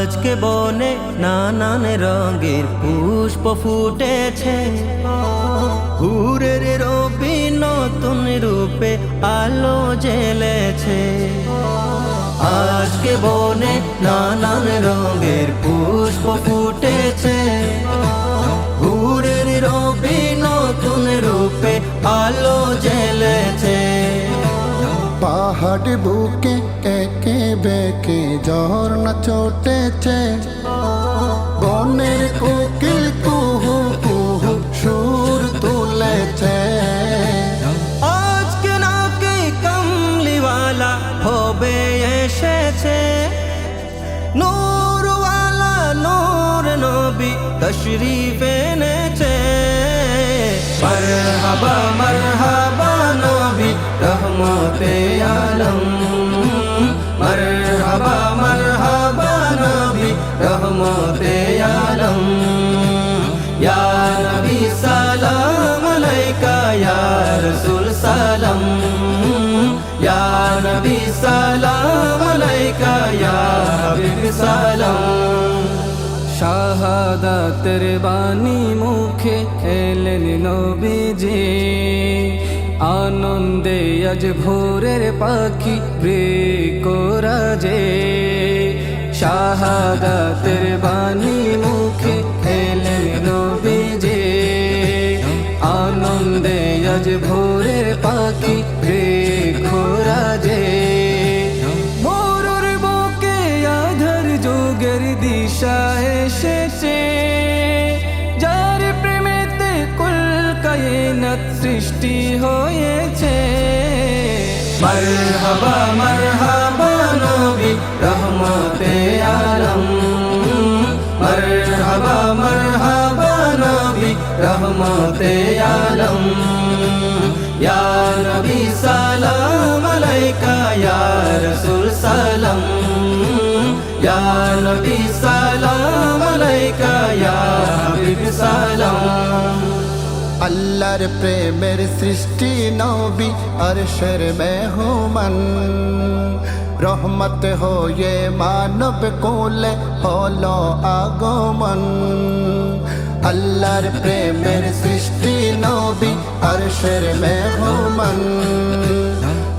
আজকে বনে নানান রঙের পুষ্প ফুটেছে। হুরের রবি নতুন রূপে আলো জ্বেলেছে। আজকে বনে নানান রঙের পুষ্প পাহাড় বুকে একে বেঁকে ঝর্ণা ছোটেছে বনের কোকিল কুহু কুহু সুর তুলেছে। আজকে নাকি কমলিওয়ালা হবে এসেছে। নূরওয়ালা নূর নবী তশরিফ এনেছে। মারহাবা মারহাবা। রহমতে আলম। ইয়া নবী সালাম আলাইকা, ইয়া রাসূল সালাম। ইয়া নবী সালাম আলাইকা, ইয়া হাবিব সালাম। শাহাদাতের বাণী মুখে এলেন নবীজি। আনন্দে আজ ভোরের পাখি ব্রেকরাজে শাহাদাতের বাণী মুখে এলেন নবীজি। আনন্দে আজ ভোরের পাখি ব্রেকরাজে মোরর বুকে আধার যোগের দিশা এসেছে। যার প্রেমেতে কুল কায়নাত সৃষ্টি হয়েছে। মারহাবা মারহাবা। রহমতে আলম ইয়া নবী সালাম আলাইকা ইয়া রাসূল সালাম ইয়া নবী সালাম আলাইকা ইয়া হাবিব সালাম আল্লাহর প্রেমের সৃষ্টি নবী আরশের মেহমান। রহমত হয়ে মানব কোলে হলো আগমন। আল্লাহর প্রেমের সৃষ্টি নবী আরশের মেহমান।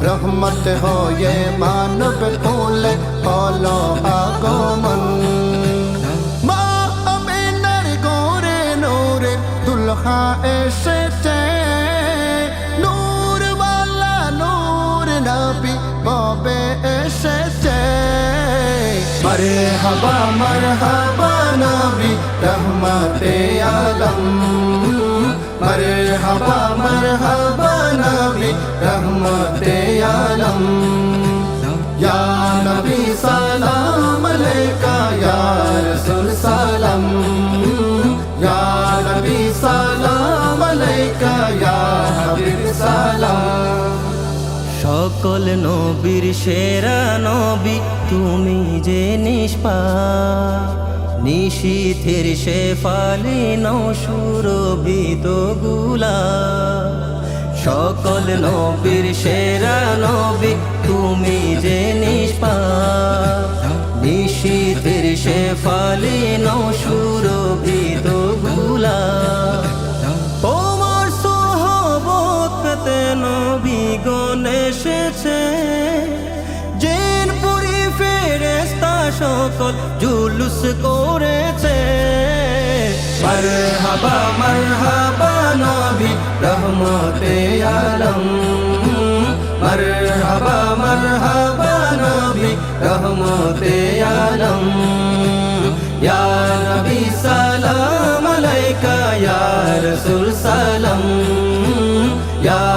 রহমত হয়ে মানব কোলে হলো আগমন। মা আমিনার গোরে নূরে দুলহা এসেছে। নূরওয়ালা নূর নবী ববে এসেছে? মারহাবা মারহাবা। রহমতে আলম মারহাবা মারহাবা নবী রহমতে আলম ইয়া নবী সালাম আলাইকা ইয়া রাসূল সালাম নবী সালাম আলাইকা সালাম সকল নবীর সেরা নবী, তুমি যে নিষ্পা নিশীথের সে ফালি নসুরভিতগুলা। সকল নবীর সেরা নবী, তুমি যে নিষ্পা নিশীথের সে ফালি নসুরভিতগুলা। তোমার সহবত নবী গণ সকল জুলুস করেছে। মারহাবা মারহাবা নবী, রহমতে আলম। মারহাবা মারহাবা নবী, রহমতে আলম। ইয়া নবী সালাম আলাইকা, ইয়া রাসূল সালাম। ইয়া